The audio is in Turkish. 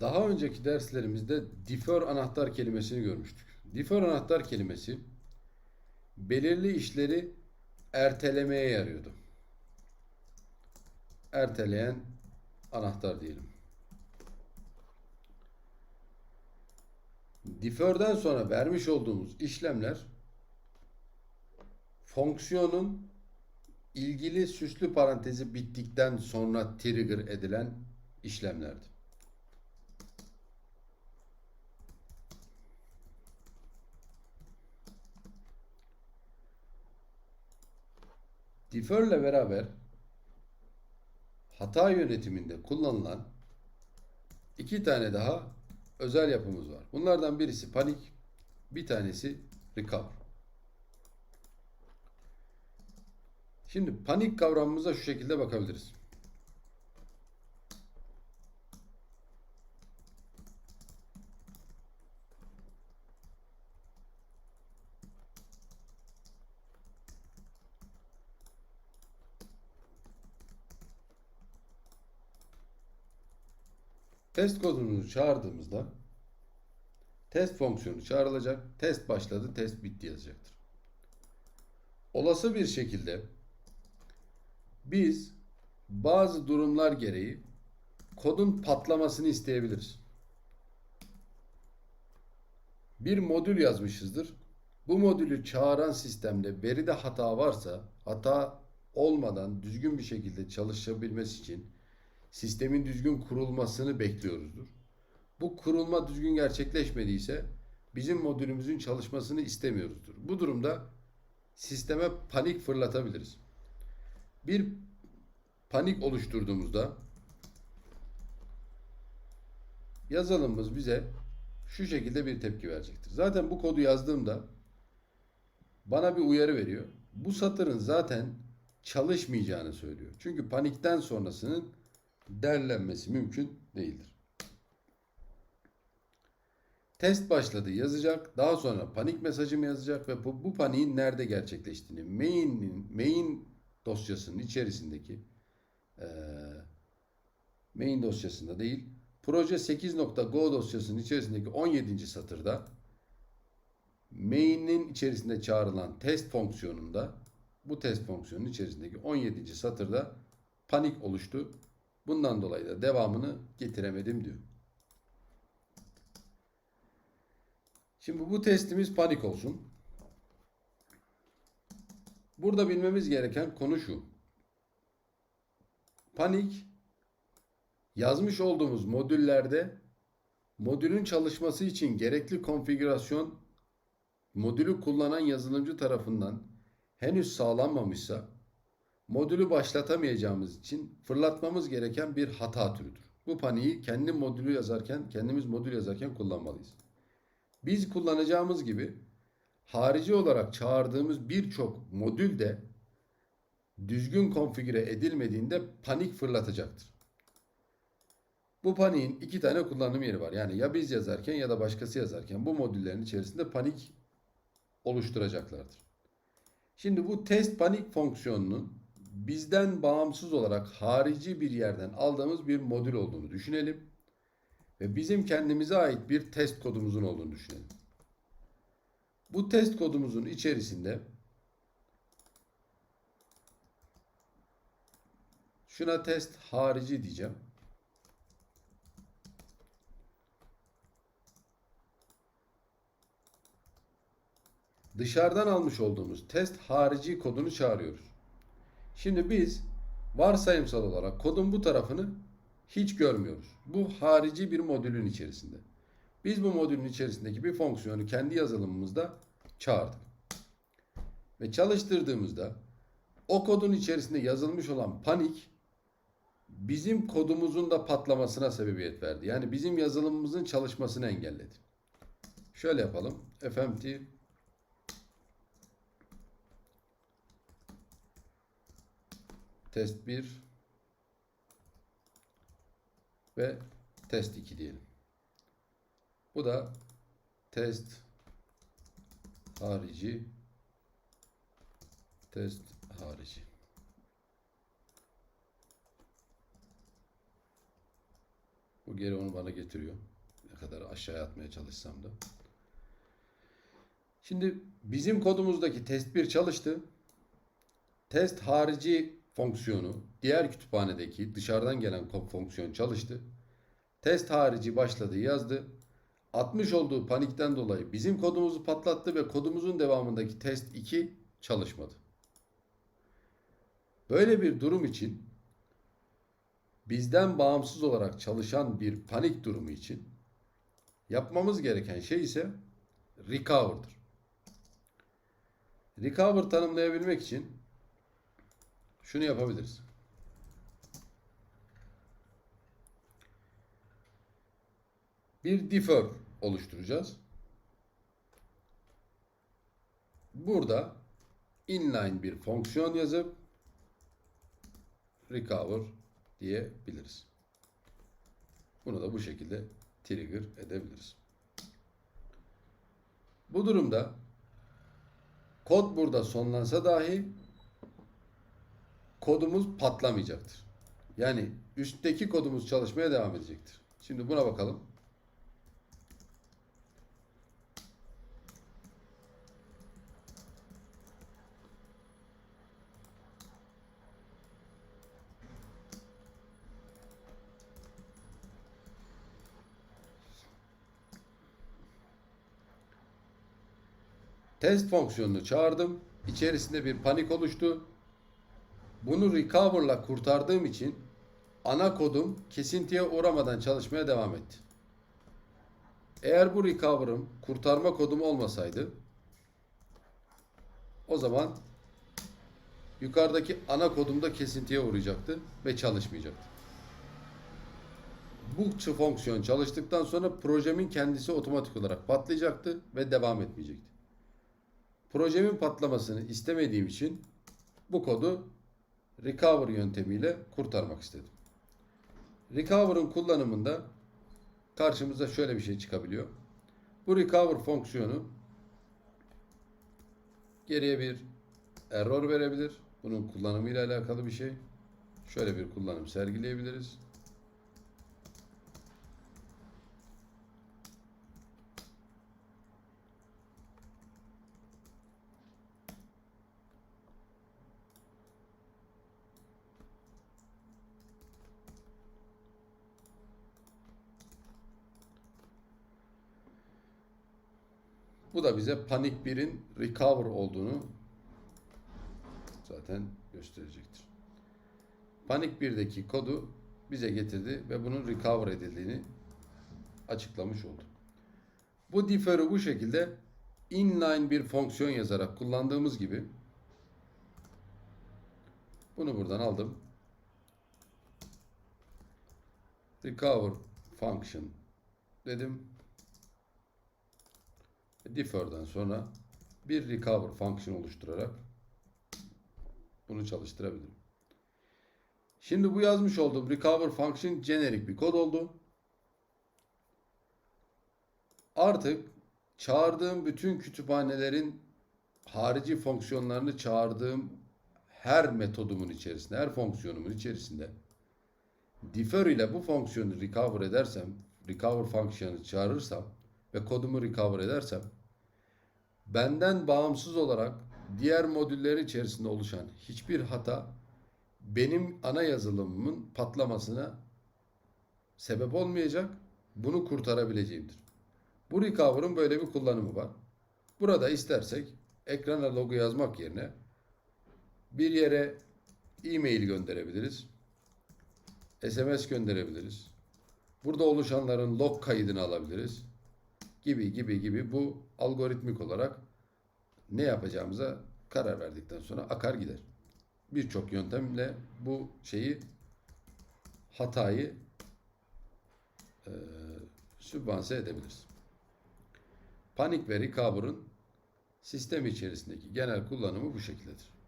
Daha önceki derslerimizde defer anahtar kelimesini görmüştük. Defer anahtar kelimesi belirli işleri ertelemeye yarıyordu. Erteleyen anahtar diyelim. Defer'den sonra vermiş olduğumuz işlemler fonksiyonun ilgili süslü parantezi bittikten sonra trigger edilen işlemlerdi. Defer'le beraber hata yönetiminde kullanılan iki tane daha özel yapımız var. Bunlardan birisi panik, bir tanesi recover. Şimdi panik kavramımıza şu şekilde bakabiliriz. Test kodumuzu çağırdığımızda test fonksiyonu çağrılacak. Test başladı, test bitti yazacaktır. Olası bir şekilde biz bazı durumlar gereği kodun patlamasını isteyebiliriz. Bir modül yazmışızdır. Bu modülü çağıran sistemde veride hata varsa hata olmadan düzgün bir şekilde çalışabilmesi için sistemin düzgün kurulmasını bekliyoruzdur. Bu kurulma düzgün gerçekleşmediyse bizim modülümüzün çalışmasını istemiyoruzdur. Bu durumda sisteme panik fırlatabiliriz. Bir panik oluşturduğumuzda yazılımımız bize şu şekilde bir tepki verecektir. Zaten bu kodu yazdığımda bana bir uyarı veriyor. Bu satırın zaten çalışmayacağını söylüyor. Çünkü panikten sonrasının derlenmesi mümkün değildir. Test başladı yazacak. Daha sonra panik mesajımı yazacak ve bu, bu paniğin nerede gerçekleştiğini main'in main dosyasının içerisindeki eee main dosyasında değil proje 8.go dosyasının içerisindeki 17. satırda main'in içerisinde çağrılan test fonksiyonunda bu test fonksiyonunun içerisindeki 17. satırda panik oluştu. Bundan dolayı da devamını getiremedim diyor. Şimdi bu testimiz panik olsun. Burada bilmemiz gereken konu şu. Panik yazmış olduğumuz modüllerde modülün çalışması için gerekli konfigürasyon modülü kullanan yazılımcı tarafından henüz sağlanmamışsa modülü başlatamayacağımız için fırlatmamız gereken bir hata türüdür. Bu paniği kendi modülü yazarken, kendimiz modül yazarken kullanmalıyız. Biz kullanacağımız gibi harici olarak çağırdığımız birçok modül de düzgün konfigüre edilmediğinde panik fırlatacaktır. Bu paniğin iki tane kullanım yeri var. Yani ya biz yazarken ya da başkası yazarken bu modüllerin içerisinde panik oluşturacaklardır. Şimdi bu test panik fonksiyonunun bizden bağımsız olarak harici bir yerden aldığımız bir modül olduğunu düşünelim. Ve bizim kendimize ait bir test kodumuzun olduğunu düşünelim. Bu test kodumuzun içerisinde şuna test harici diyeceğim. Dışarıdan almış olduğumuz test harici kodunu çağırıyoruz. Şimdi biz varsayımsal olarak kodun bu tarafını hiç görmüyoruz. Bu harici bir modülün içerisinde. Biz bu modülün içerisindeki bir fonksiyonu kendi yazılımımızda çağırdık. Ve çalıştırdığımızda o kodun içerisinde yazılmış olan panik bizim kodumuzun da patlamasına sebebiyet verdi. Yani bizim yazılımımızın çalışmasını engelledi. Şöyle yapalım. fmt test 1 ve test 2 diyelim. Bu da test harici test harici. Bu geri onu bana getiriyor. Ne kadar aşağıya atmaya çalışsam da. Şimdi bizim kodumuzdaki test 1 çalıştı. Test harici fonksiyonu diğer kütüphanedeki dışarıdan gelen fonksiyon çalıştı. Test harici başladı yazdı. Atmış olduğu panikten dolayı bizim kodumuzu patlattı ve kodumuzun devamındaki test 2 çalışmadı. Böyle bir durum için bizden bağımsız olarak çalışan bir panik durumu için yapmamız gereken şey ise recover'dır. Recover tanımlayabilmek için şunu yapabiliriz. Bir differ oluşturacağız. Burada inline bir fonksiyon yazıp recover diyebiliriz. Bunu da bu şekilde trigger edebiliriz. Bu durumda kod burada sonlansa dahi kodumuz patlamayacaktır. Yani üstteki kodumuz çalışmaya devam edecektir. Şimdi buna bakalım. Test fonksiyonunu çağırdım. İçerisinde bir panik oluştu. Bunu recover'la kurtardığım için ana kodum kesintiye uğramadan çalışmaya devam etti. Eğer bu recover'ım kurtarma kodum olmasaydı o zaman yukarıdaki ana kodum da kesintiye uğrayacaktı ve çalışmayacaktı. Bu fonksiyon çalıştıktan sonra projemin kendisi otomatik olarak patlayacaktı ve devam etmeyecekti. Projemin patlamasını istemediğim için bu kodu recover yöntemiyle kurtarmak istedim. Recover'ın kullanımında karşımıza şöyle bir şey çıkabiliyor. Bu recover fonksiyonu geriye bir error verebilir. Bunun kullanımıyla alakalı bir şey. Şöyle bir kullanım sergileyebiliriz. Bu da bize Panik 1'in recover olduğunu zaten gösterecektir. Panik 1'deki kodu bize getirdi ve bunun recover edildiğini açıklamış oldu. Bu differ'ı bu şekilde inline bir fonksiyon yazarak kullandığımız gibi bunu buradan aldım. Recover function dedim. Differ'dan sonra bir recover function oluşturarak bunu çalıştırabilirim. Şimdi bu yazmış olduğum recover function generic bir kod oldu. Artık çağırdığım bütün kütüphanelerin harici fonksiyonlarını çağırdığım her metodumun içerisinde, her fonksiyonumun içerisinde differ ile bu fonksiyonu recover edersem, recover fonksiyonu çağırırsam ve kodumu recover edersem benden bağımsız olarak diğer modüller içerisinde oluşan hiçbir hata benim ana yazılımımın patlamasına sebep olmayacak. Bunu kurtarabileceğimdir. Bu recover'ın böyle bir kullanımı var. Burada istersek ekrana logo yazmak yerine bir yere e-mail gönderebiliriz. SMS gönderebiliriz. Burada oluşanların log kaydını alabiliriz. Gibi gibi gibi bu algoritmik olarak ne yapacağımıza karar verdikten sonra akar gider. Birçok yöntemle bu şeyi hatayı e, sübvanse edebiliriz. Panik ve recover'ın sistem içerisindeki genel kullanımı bu şekildedir.